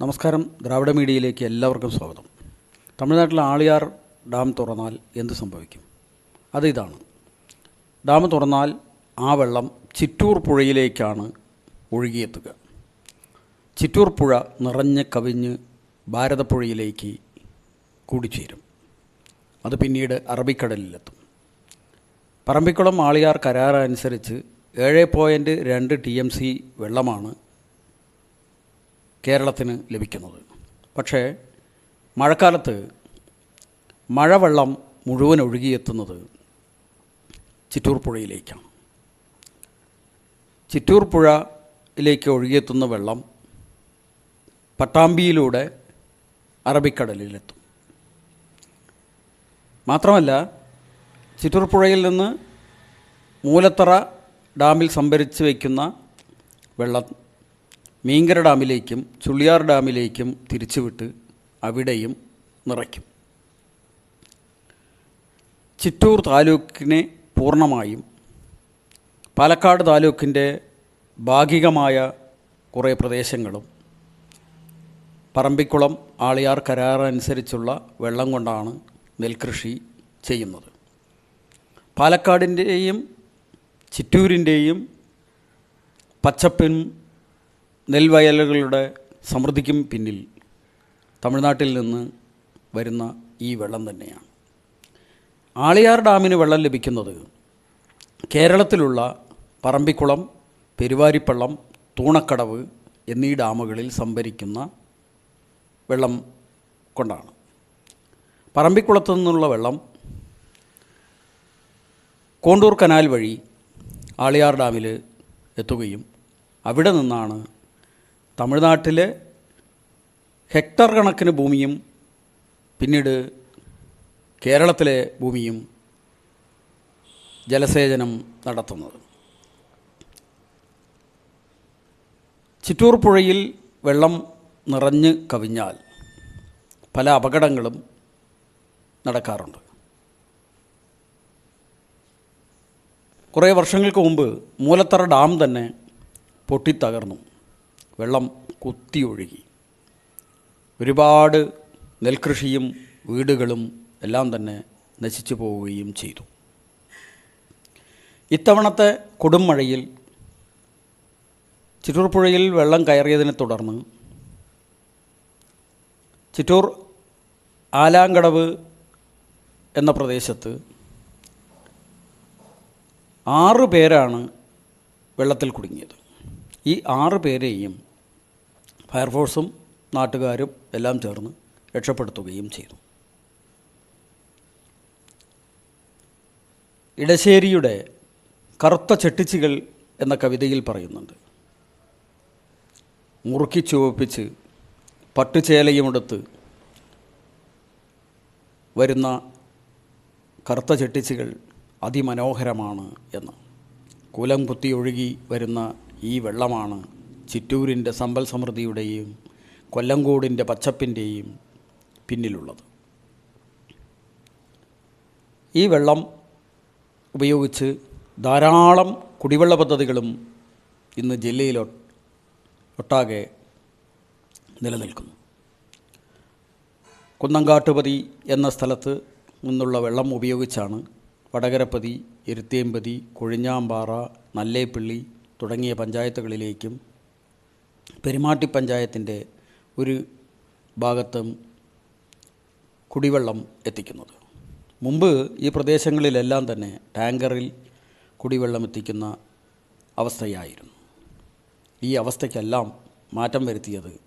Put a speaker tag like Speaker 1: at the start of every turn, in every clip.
Speaker 1: നമസ്കാരം. ദ്രാവിഡ മീഡിയയിലേക്ക് എല്ലാവർക്കും സ്വാഗതം. തമിഴ്നാട്ടിലെ ആളിയാർ ഡാം തുറന്നാൽ എന്ത് സംഭവിക്കും? അത് ഇതാണ്. ഡാം തുറന്നാൽ ആ വെള്ളം ചിറ്റൂർ പുഴയിലേക്കാണ് ഒഴുകിയെത്തുക. ചിറ്റൂർ പുഴ നിറഞ്ഞ് കവിഞ്ഞ് ഭാരതപ്പുഴയിലേക്ക് കൂടിച്ചേരും. അത് പിന്നീട് അറബിക്കടലിലെത്തും. പറമ്പിക്കുളം ആളിയാർ കരാർ അനുസരിച്ച് ഏഴ് പോയിന്റ് രണ്ട് ടി എം സി വെള്ളമാണ് കേരളത്തിന് ലഭിക്കുന്നത്. പക്ഷേ മഴക്കാലത്ത് മഴവെള്ളം മുഴുവൻ ഒഴുകിയെത്തുന്നത് ചിറ്റൂർ പുഴയിലേക്കാണ്. ചിറ്റൂർ പുഴയിലേക്ക് ഒഴുകിയെത്തുന്ന വെള്ളം പട്ടാമ്പിയിലൂടെ അറബിക്കടലിലെത്തും. മാത്രമല്ല ചിറ്റൂർ പുഴയിൽ നിന്ന് മൂലത്തറ ഡാമിൽ സംഭരിച്ച് വയ്ക്കുന്ന വെള്ളം മീങ്കര ഡാമിലേക്കും ചുള്ളിയാർ ഡാമിലേക്കും തിരിച്ചുവിട്ട് അവിടെയും നിറയ്ക്കും. ചിറ്റൂർ താലൂക്കിനെ പൂർണമായും പാലക്കാട് താലൂക്കിന്റെ ഭാഗികമായ കുറേ പ്രദേശങ്ങളും പറമ്പിക്കുളം ആളിയാർ കരാർ അനുസരിച്ചുള്ള വെള്ളം കൊണ്ടാണ് നെൽകൃഷി ചെയ്യുന്നത്. പാലക്കാടിന്റെയും ചിറ്റൂരിന്റെയും പച്ചപ്പിൻ നെൽവയലുകളുടെ സമൃദ്ധിക്കും പിന്നിൽ തമിഴ്നാട്ടിൽ നിന്ന് വരുന്ന ഈ വെള്ളം തന്നെയാണ്. ആളിയാർ ഡാമിന് വെള്ളം ലഭിക്കുന്നത് കേരളത്തിലുള്ള പറമ്പിക്കുളം പെരുവാരിപ്പള്ളം തൂണക്കടവ് എന്നീ ഡാമുകളിൽ സംഭരിക്കുന്ന വെള്ളം കൊണ്ടാണ്. പറമ്പിക്കുളത്തു നിന്നുള്ള വെള്ളം കോണ്ടൂർ കനാൽ വഴി ആളിയാർ ഡാമിൽ എത്തുകയും അവിടെ നിന്നാണ് തമിഴ്നാട്ടിലെ ഹെക്ടർ കണക്കിന് ഭൂമിയും പിന്നീട് കേരളത്തിലെ ഭൂമിയും ജലസേചനം നടത്തുന്നത്. ചിറ്റൂർ പുഴയിൽ വെള്ളം നിറഞ്ഞ് കവിഞ്ഞാൽ പല അപകടങ്ങളും നടക്കാറുണ്ട്. കുറേ വർഷങ്ങൾക്ക് മുമ്പ് മൂലത്തറ ഡാം തന്നെ പൊട്ടിത്തകർന്നു. വെള്ളം കുത്തി ഒഴുകി ഒരുപാട് നെൽകൃഷിയും വീടുകളും എല്ലാം തന്നെ നശിച്ചു പോവുകയും ചെയ്തു. ഇത്തവണത്തെ കൊടുമഴയിൽ ചിറ്റൂർ പുഴയിൽ വെള്ളം കയറിയതിനെ തുടർന്ന് ചിറ്റൂർ ആലാങ്കടവ് എന്ന പ്രദേശത്ത് ആറ് പേരാണ് വെള്ളത്തിൽ കുടുങ്ങിയത്. ഈ ആറ് പേരെയും ഫയർഫോഴ്സും നാട്ടുകാരും എല്ലാം ചേർന്ന് രക്ഷപ്പെടുത്തുകയും ചെയ്തു. ഇടശ്ശേരിയുടെ കറുത്ത ചെട്ടിച്ചികൾ എന്ന കവിതയിൽ പറയുന്നുണ്ട്. മുറുക്കി ചുവപ്പിച്ച് പട്ടുചേലയുമെടുത്ത് വരുന്ന കറുത്ത ചെട്ടിച്ചികൾ അതിമനോഹരമാണ് എന്ന്. കുലം കുത്തി ഒഴുകി വരുന്ന ഈ വെള്ളമാണ് ചിറ്റൂരിന്റെ സമ്പൽ സമൃദ്ധിയുടെയും കൊല്ലങ്കോടിന്റെ പച്ചപ്പിന്റെയും പിന്നിലുള്ളത്. ഈ വെള്ളം ഉപയോഗിച്ച് ധാരാളം കുടിവെള്ള പദ്ധതികളും ഇന്ന് ജില്ലയിൽ ഒട്ടാകെ നിലനിൽക്കുന്നു. കുന്നങ്കാട്ടുപതി എന്ന സ്ഥലത്ത് നിന്നുള്ള വെള്ളം ഉപയോഗിച്ചാണ് വടകരപ്പതി എരുത്തേമ്പതി കൊഴിഞ്ഞാമ്പാറ നല്ലേപ്പിള്ളി തുടങ്ങിയ പഞ്ചായത്തുകളിലേക്കും പെരുമാട്ടി പഞ്ചായത്തിന്റെ ഒരു ഭാഗത്തും കുടിവെള്ളം എത്തിക്കുന്നത്. മുമ്പ് ഈ പ്രദേശങ്ങളിലെല്ലാം തന്നെ ടാങ്കറിൽ കുടിവെള്ളം എത്തിക്കുന്ന അവസ്ഥയായിരുന്നു. ഈ അവസ്ഥയ്ക്കെല്ലാം മാറ്റം വരുത്തിയത്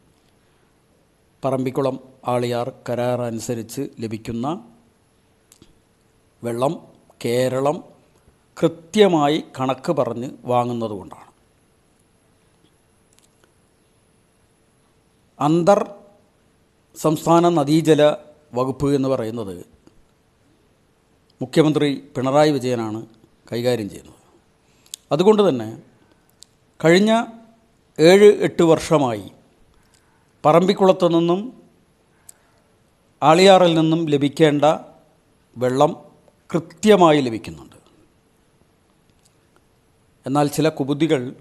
Speaker 1: പറമ്പിക്കുളം ആളിയാർ കരാർ അനുസരിച്ച് ലഭിക്കുന്ന വെള്ളം കേരളം കൃത്യമായി കണക്ക് പറഞ്ഞ് വാങ്ങുന്നതുകൊണ്ടാണ് അന്തർ സംസ്ഥാന നദീജല വകുപ്പ് എന്ന് പറയുന്നത് മുഖ്യമന്ത്രി പിണറായി വിജയനാണ് കൈകാര്യം ചെയ്യുന്നത്. അതുകൊണ്ട് തന്നെ കഴിഞ്ഞ ഏഴ് എട്ട് വർഷമായി പറമ്പിക്കുളത്ത് നിന്നും ആളിയാറിൽ നിന്നും ലഭിക്കേണ്ട വെള്ളം കൃത്യമായി ലഭിക്കുന്നുണ്ട്. എന്നാൽ ചില കുബുദ്ധികൾ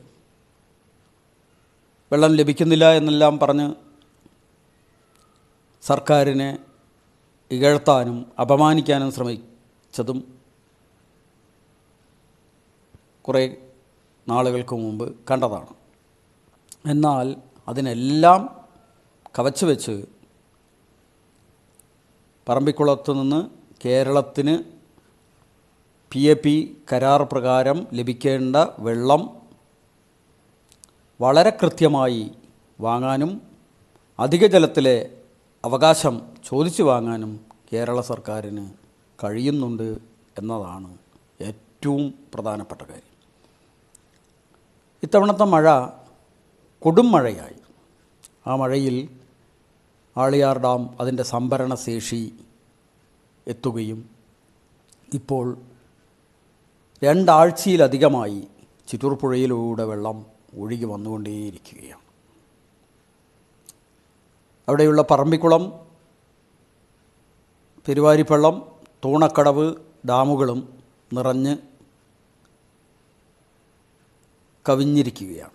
Speaker 1: വെള്ളം ലഭിക്കുന്നില്ല എന്നെല്ലാം പറഞ്ഞ് സർക്കാരിനെ ഇകഴ്ത്താനും അപമാനിക്കാനും ശ്രമിച്ചതും കുറേ നാളുകൾക്ക് മുമ്പ് കണ്ടതാണ്. എന്നാൽ അതിനെല്ലാം കവച്ചു വെച്ച് പറമ്പിക്കുളത്ത് നിന്ന് കേരളത്തിന് പി എ പി കരാർ പ്രകാരം ലഭിക്കേണ്ട വെള്ളം വളരെ കൃത്യമായി വാങ്ങാനും അധിക ജലത്തിലെ അവകാശം ചോദിച്ചു വാങ്ങാനും കേരള സർക്കാരിന് കഴിയുന്നുണ്ട് എന്നതാണ് ഏറ്റവും പ്രധാനപ്പെട്ട കാര്യം. ഇത്തവണത്തെ മഴ കൊടും മഴയായി. ആ മഴയിൽ ആളിയാർ ഡാം അതിന്റെ സംഭരണ ശേഷി എത്തുകയും ഇപ്പോൾ രണ്ടാഴ്ചയിലധികമായി ചിറ്റൂർ പുഴയിലൂടെ വെള്ളം ഒഴുകി വന്നുകൊണ്ടേയിരിക്കുകയാണ്. അവിടെയുള്ള പറമ്പിക്കുളം പെരുവാരിപ്പള്ളം തൂണക്കടവ് ഡാമുകളും നിറഞ്ഞ് കവിഞ്ഞിരിക്കുകയാണ്.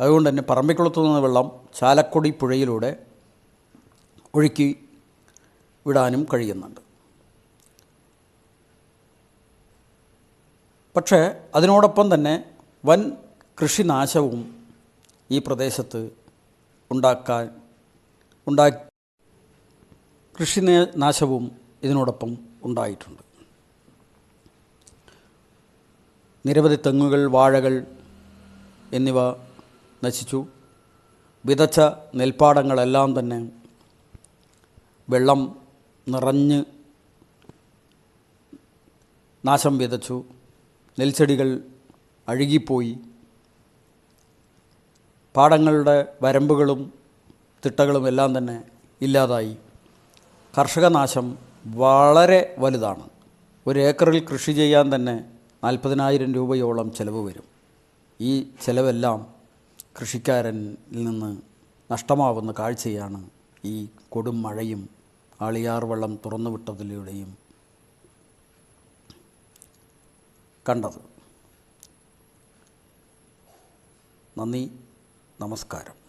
Speaker 1: അതുകൊണ്ട് തന്നെ പറമ്പിക്കുളത്തു നിന്ന് വെള്ളം ചാലക്കുടി പുഴയിലൂടെ ഒഴുക്കി വിടാനും കഴിയുന്നുണ്ട്. പക്ഷേ അതിനോടൊപ്പം തന്നെ വൻ കൃഷിനാശവും ഈ പ്രദേശത്ത് ഉണ്ടാക്കാൻ ഉണ്ടാ കൃഷി നാശവും ഇതിനോടൊപ്പം ഉണ്ടായിട്ടുണ്ട്. നിരവധി തെങ്ങുകൾ വാഴകൾ എന്നിവ നശിച്ചു. വിതച്ച നെൽപ്പാടങ്ങളെല്ലാം തന്നെ വെള്ളം നിറഞ്ഞ് നാശം വിതച്ചു. നെൽച്ചെടികൾ അഴുകിപ്പോയി. പാടങ്ങളുടെ വരമ്പുകളും തിട്ടകളും എല്ലാം തന്നെ ഇല്ലാതായി. കർഷകനാശം വളരെ വലുതാണ്. ഒരു ഏക്കറിൽ കൃഷി ചെയ്യാൻ തന്നെ നാൽപ്പതിനായിരം രൂപയോളം ചിലവ് വരും. ഈ ചിലവെല്ലാം കൃഷിക്കാരനിൽ നിന്ന് നഷ്ടമാവുന്ന കാഴ്ചയാണ് ഈ കൊടും മഴയും ആളിയാർ വെള്ളം തുറന്നു വിട്ടതിലൂടെയും കണ്ടത്. നന്ദി നമസ്കാരം.